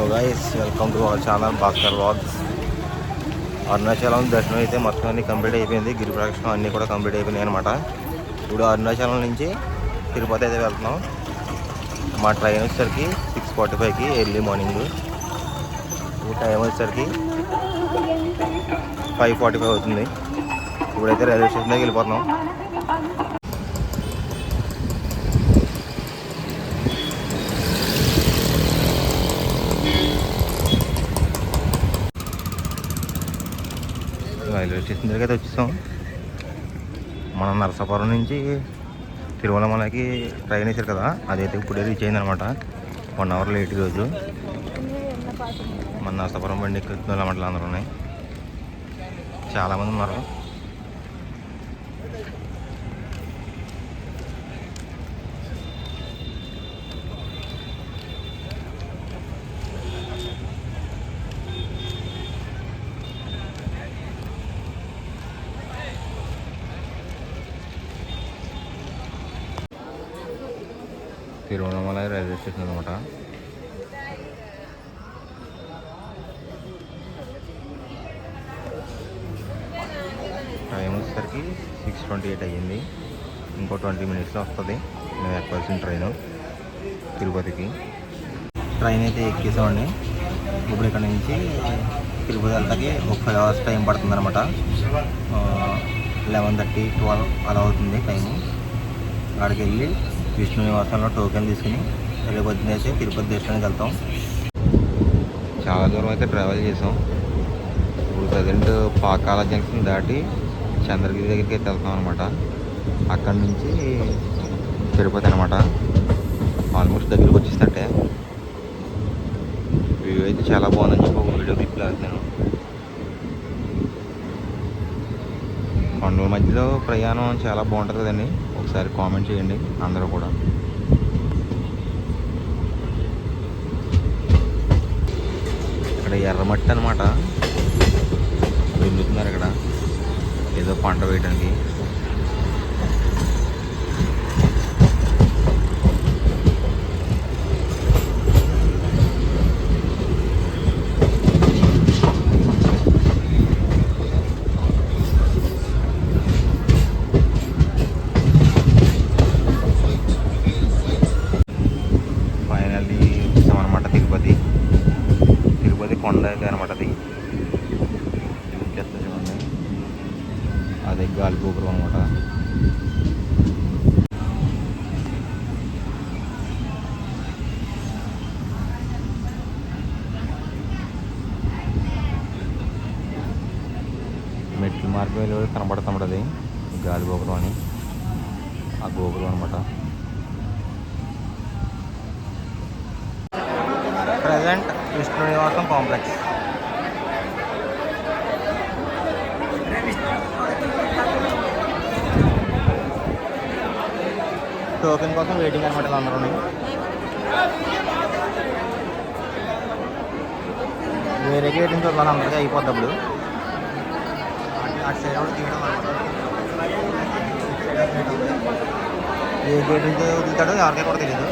So guys welcome to our channel Bhaskar vlogs Arunachalam దర్శనం అయితే మొత్తం అన్ని కంప్లీట్ అయిపోయింది. గిరి ప్రదక్షిణం అన్నీ కూడా కంప్లీట్ అయిపోయినాయి అనమాట ఇప్పుడు అరుణాచలం నుంచి తిరుపతి అయితే వెళ్తున్నాం. మా ట్రైన్ వచ్చేసరికి సిక్స్ ఫార్టీ ఫైవ్కి ఎర్లీ మార్నింగ్ ఈ టైం వచ్చేసరికి ఫైవ్ ఫార్టీ ఫైవ్ అవుతుంది. ఇప్పుడైతే రైల్వే స్టేషన్ దగ్గరికి వెళ్ళిపోతున్నాం. రైల్వే స్టేషన్ దగ్గర అయితే వచ్చేసాం. మనం నరసాపురం నుంచి తిరుమలమలకి ట్రైన్ వేసారు కదా అదైతే ఇప్పుడే రీచ్ అయింది అనమాట వన్ అవర్ లేట్ ఈరోజు. మన నరసాపురం బండి ఎక్కుతున్న అన్నమాట అందరూ ఉన్నాయి. చాలామంది ఉన్నారు. తిరువణమలై రైల్వే స్టేషన్ అనమాట టైం వచ్చేసరికి సిక్స్ ట్వంటీ ఎయిట్ అయ్యింది. ఇంకో ట్వంటీ మినిట్స్లో వస్తుంది. మేము ఎక్కాల్సిన ట్రైన్ తిరుపతికి. ట్రైన్ అయితే ఎక్కేసామండి ఇప్పుడు ఇక్కడ నుంచి తిరుపతి వెళ్తాకి ఒక ఫైవ్ అవర్స్ టైం పడుతుంది అనమాట లెవెన్ థర్టీ ట్వెల్వ్ అలా అవుతుంది టైము అక్కడికి వెళ్ళి విష్ణు నివాసంలో టోకెన్ తీసుకుని రేపు పొద్దున్న తిరుపతి దర్శనానికి వెళ్తాం. చాలా దూరం అయితే ట్రావెల్ చేసాం. ఇప్పుడు ప్రజెంట్ పాకాల జంక్షన్ దాటి చంద్రగిరి దగ్గరికి అయితే వెళ్తాం అనమాట అక్కడి నుంచి తిరుపతి అనమాట ఆల్మోస్ట్ దగ్గరికి వచ్చేసినట్టే. వ్యూ అయితే చాలా బాగుందని చెప్పి ఒక వీడియో క్లిప్ లాగుతున్నాను కొండల మధ్యలో ప్రయాణం చాలా బాగుంటుంది కదండి. ఒకసారి కామెంట్ చేయండి అందరూ కూడా. ఇక్కడ ఎర్రమట్టి అనమాట వెళ్తున్నారు ఇక్కడ. ఏదో పంట వేయడానికి ఫైనల్లీ వచ్చామన్నమాట తిరుపతి తిరుపతి కొండ అయితే అనమాట అది చూపిస్తా చూడండి అదే గాలి గోపురం అనమాట టోకెన్ కోసం వెయిటింగ్ అనమాట అందరూ వేరే వెయిటింగ్ చూద్దాం అందరికీ అయిపోద్ది అప్పుడు. అటు- అటు సైడ్ కూడా తీయడం అనమాట ఏ గేట్ నుంచి వదులుతాడో ఎవరికీ కూడా తెలియదు.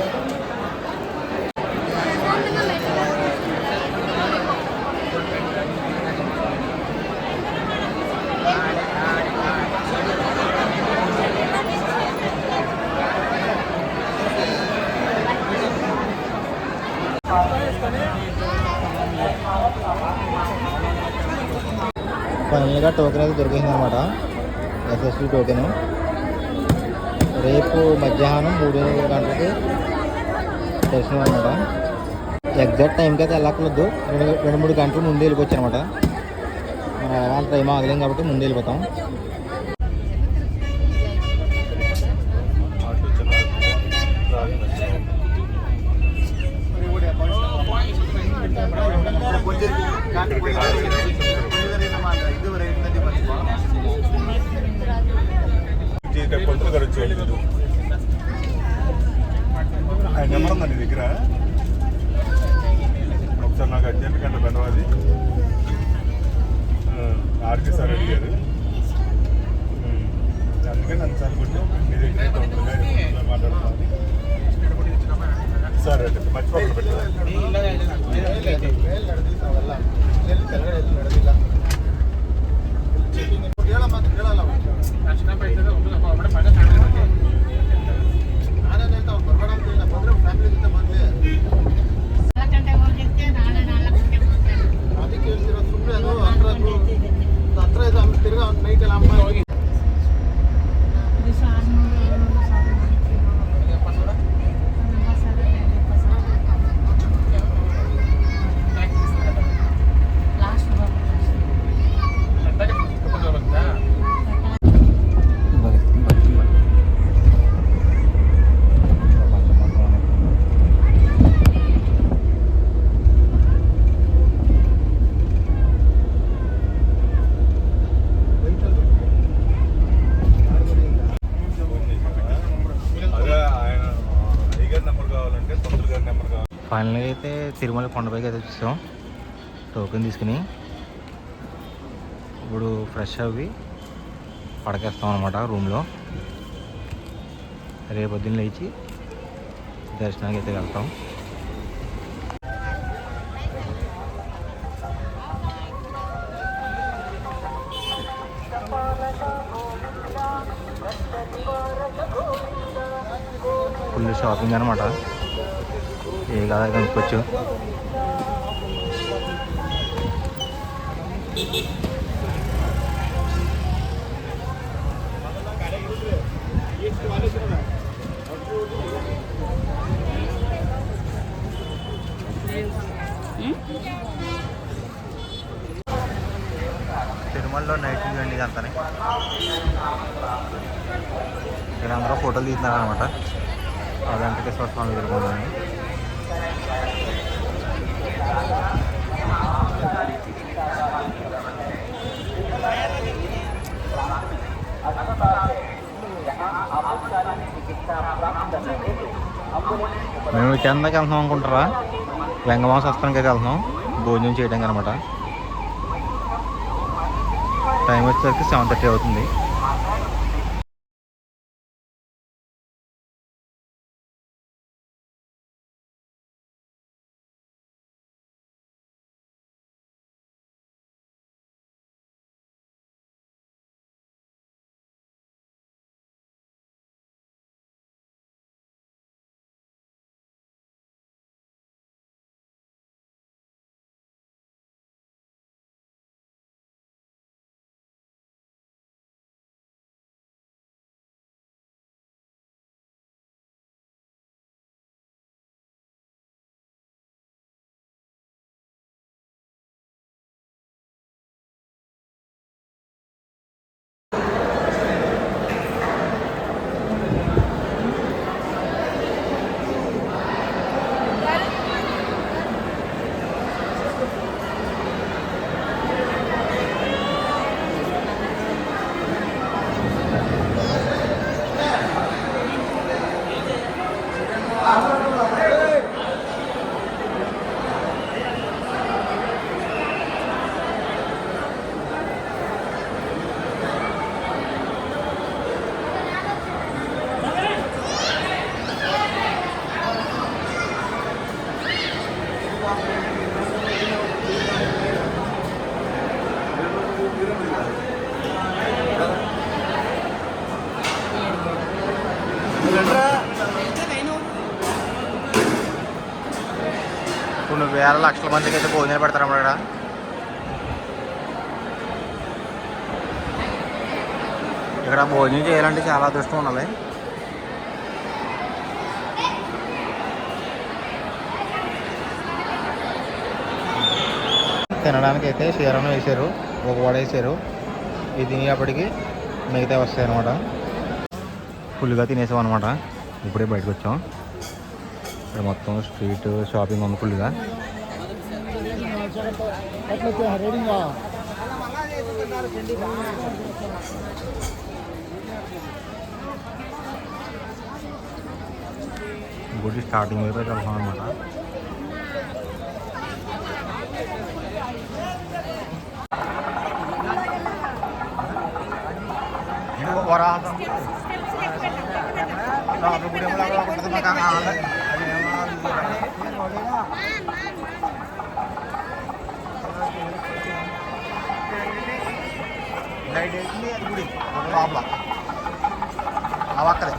ఫైనల్గా టోకెన్ అయితే దొరికింది అనమాట ఎస్ఎస్సి టోకెన్ రేపు మధ్యాహ్నం మూడు గంటలకి దర్శనం అనమాట. ఎగ్జాక్ట్ టైంకి అయితే వెళ్ళక్కర్లేదు. రెండు రెండు మూడు గంటలు ముందు వెళ్ళిపోవచ్చు అనమాట వాళ్ళ టైం ఆగలేం కాబట్టి ముందు వెళ్ళిపోతాం. కొంచెం అయితే తిరుమల కొండపైకి అయితే వచ్చేసాం టోకెన్ తీసుకుని ఇప్పుడు ఫ్రెష్ అవి పడకేస్తాం అనమాట రూమ్లో రేపు పొద్దున్న లేచి దర్శనానికి అయితే వెళ్తాం. ఫుల్ షాపింగ్ అనమాట ఏ కదా కనుక్కోవచ్చు? తిరుమలలో నైట్ వ్యూ అండి ఇదంతా ఇక్కడ అందరూ ఫోటోలు తీస్తున్నారు అనమాట వెంకటేశ్వర స్వామి తిరుమలని మేము కిందకి వెళ్తున్నాం అనుకుంటారా? లింగమాస అస్త్రానికి అయితే వెళ్తున్నాం. భోజనం చేయడానికి అనమాట టైం వచ్చేసరికి సెవెన్ థర్టీ అవుతుంది. కొన్ని వేల లక్షల మందికి అయితే భోజనాలు పెడతారు అన్నమాట ఇక్కడ. ఇక్కడ భోజనం చేయాలంటే చాలా అదృష్టం ఉండాలి. తినడానికి అయితే క్షీరం వేసారు ఒక వడ వేసారు ఇది తినేటప్పటికి మిగతా వస్తాయి అనమాట ఫుల్గా తినేసాం అనమాట ఇప్పుడే బయటకు వచ్చాం. మొత్తం స్ట్రీట్ షాపింగ్ ఉంది ఫుల్గా గుడి స్టార్టింగ్ అయితే వెళ్తాం అనమాట వరాహం లోపల గుడి ఏమో లోపల ఉంటుంది మాకు ఆ ఆలయం. అది ఏమో లైట్ వేసింది అది గుడి ప్రాబ్లం లోపల ఆ అక్కడే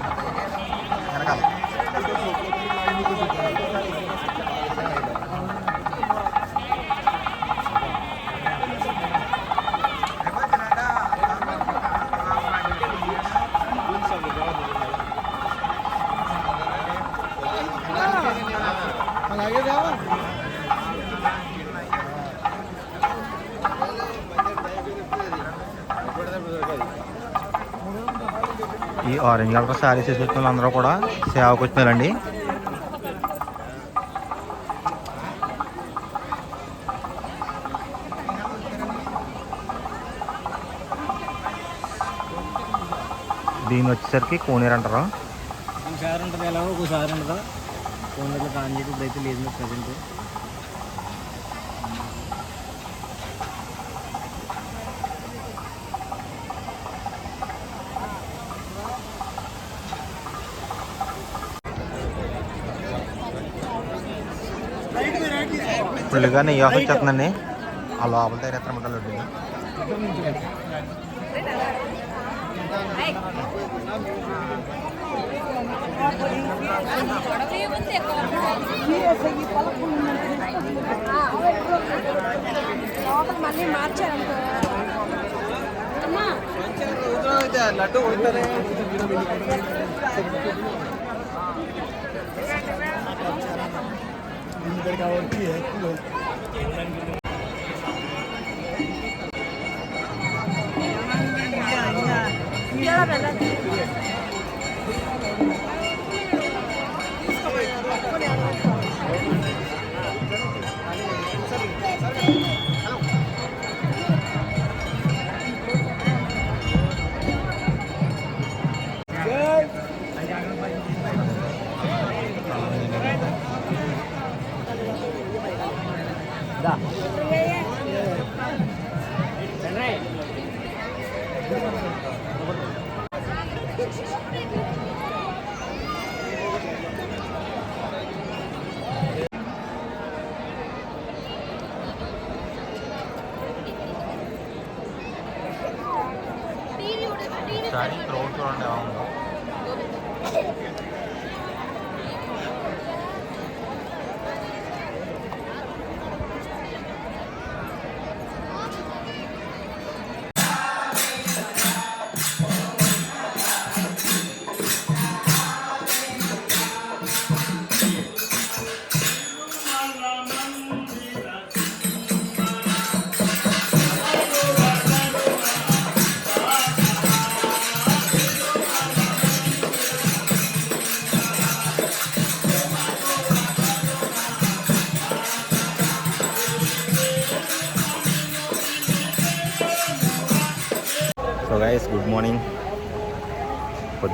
ఈ ఆరెంజ్ కలర్ శారీస్ వేసుకొచ్చిన అందరూ కూడా సేవకు వచ్చినారండి. దీని వచ్చేసరికి కోనేరు అంటారు. ఒకసారి ఉంటుంది ఎలా ఒకసారి ఉంటుందా? ఫోన్ కాంజీ ఆన్ చేసి లేదు ప్రజెంట్ ఫుల్గా నెయ్యి ఆఫ్ వచ్చేస్తుందండి ఆ లోపల తయారేస్తారన్నమాట లడ్డు మళ్ళీ మార్చారు అమ్మా. లడ్డు కొడతారే ఒకసారి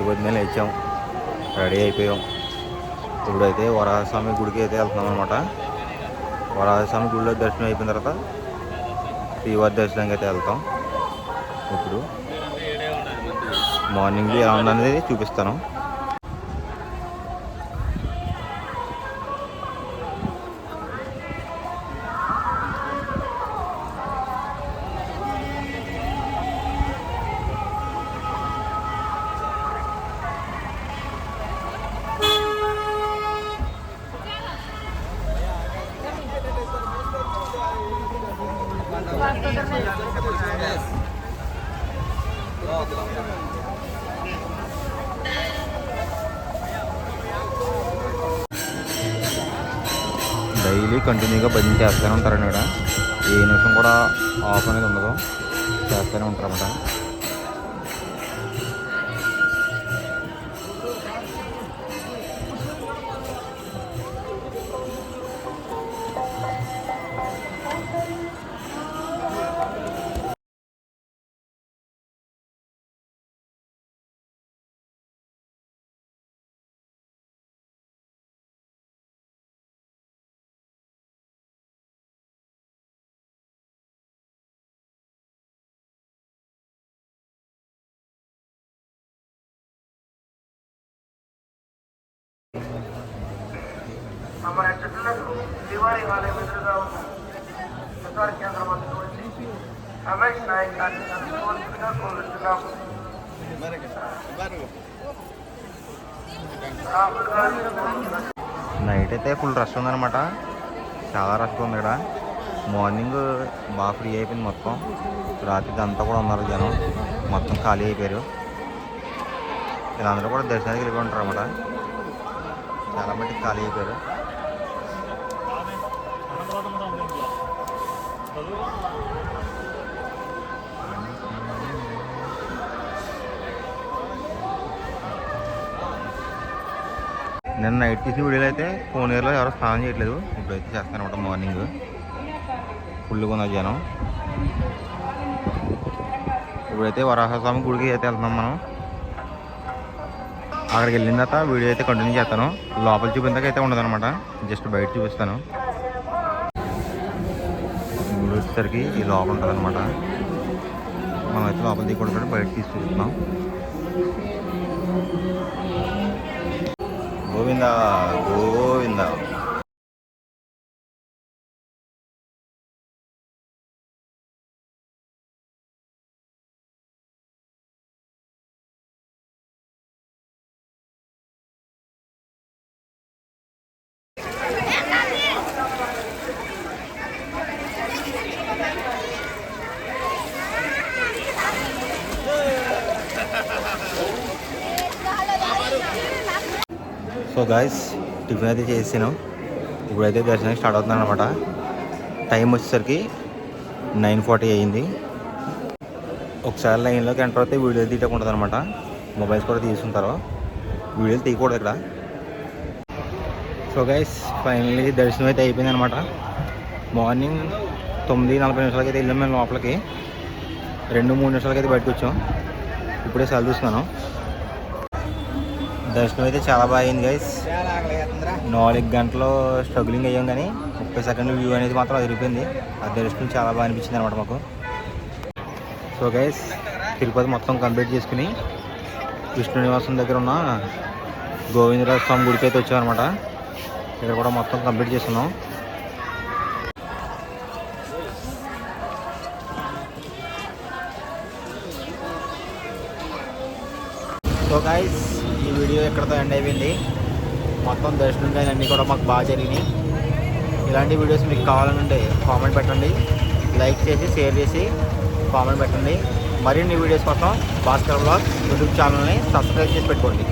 పొద్దున్నే లేచాం రెడీ అయిపోయాం. ఇప్పుడైతే వరాహస్వామి గుడికి అయితే వెళ్తున్నాం అనమాట వరాహస్వామి గుడిలో దర్శనం అయిపోయిన తర్వాత శ్రీవారి దర్శనానికి అయితే వెళ్తాం. ఇప్పుడు మార్నింగ్ ఎలా ఉందనేది చూపిస్తాను. డైలీ కంటిన్యూగా భజన చేస్తూనే ఉంటారండి ఇక్కడ ఏ నిమిషం కూడా ఆఫ్ అనేది ఉండదు. చేస్తూనే ఉంటారన్నమాట. దివాళీ ఆలయం ఎదురుగా ఉన్న ప్రచార కేంద్రం వద్దకు వచ్చి రమేష్ నాయక్ గారిని అందుకోవాల్సిందిగా కోరుతున్నాము. నైట్ అయితే ఫుల్ రష్ ఉందనమాట చాలా రష్ ఉంది ఇక్కడ. మార్నింగ్ బాగా ఫ్రీ అయిపోయింది మొత్తం. రాత్రికి అంతా కూడా ఉన్నారు జనం. మొత్తం ఖాళీ అయిపోయారు. వీళ్ళందరూ కూడా దర్శనానికి వెళ్ళి ఉంటారు అన్నమాట చాలా మటుకు ఖాళీ అయిపోయారు. నిన్న నైట్ తీసిన వీడియోలో అయితే కోనేరులో ఎవరు స్నానం చేయట్లేదు. ఇప్పుడైతే చేస్తానమాట మార్నింగ్ ఫుల్గా ఉన్న జనం. ఇప్పుడైతే వరాహస్వామి గుడికి అయితే వెళ్తున్నాం మనం. అక్కడికి వెళ్ళిన తర్వాత వీడియో అయితే కంటిన్యూ చేస్తాను. లోపల చూపిందాక అయితే ఉండదు అనమాట జస్ట్ బయట చూపిస్తాను. గుడి వచ్చేసరికి ఈ లోపల ఉంటుంది అనమాట మనం అయితే లోపల దిగకూడదు బయట 고민나 고민나. సో గాయస్ టిఫిన్ అయితే చేసాను. ఇప్పుడైతే దర్శనం స్టార్ట్ అవుతున్నాను అనమాట టైం వచ్చేసరికి నైన్ ఫార్టీ అయ్యింది ఒకసారి లైన్లోకి ఎంటర్ అయితే వీడియో తీయకుండా అనమాట మొబైల్స్ కూడా తీసుకుంటారు. వీడియోలు తీయకూడదు ఇక్కడ. సో గైస్ ఫైనల్లీ దర్శనం అయితే అయిపోయింది అనమాట మార్నింగ్ తొమ్మిది నలభై నిమిషాలకి అయితే వెళ్ళాం మేము లోపలికి. రెండు మూడు నిమిషాలకి అయితే బయటకు వచ్చాం. ఇప్పుడే సెల్ చూస్తున్నాను దర్శనం అయితే చాలా బాగా అయింది గైస్ నాలుగు గంటలు స్ట్రగ్లింగ్ అయ్యాం కానీ ముప్పై సెకండ్ వ్యూ అనేది మాత్రం అదిరిపోయింది. ఆ దర్శనం చాలా బాగా అనిపించింది అనమాట మాకు. సో గైస్ తిరుపతి మొత్తం కంప్లీట్ చేసుకుని విష్ణు నివాసం దగ్గర ఉన్న గోవిందరాజ స్వామి గుడికి అయితే వచ్చామన్నమాట ఇక్కడ కూడా మొత్తం కంప్లీట్ చేస్తున్నాం సో గైస్ ఎక్కడతో ఎండ్ అయిపోయింది. మొత్తం దర్శనం కానీ అన్నీ కూడా మాకు బాగా జరిగినాయి. ఇలాంటి వీడియోస్ మీకు కావాలనుంటే కామెంట్ పెట్టండి. లైక్ చేసి షేర్ చేసి కామెంట్ పెట్టండి. మరిన్ని వీడియోస్ కోసం భాస్కర్ బ్లాగ్ యూట్యూబ్ ఛానల్ని సబ్స్క్రైబ్ చేసి పెట్టుకోండి.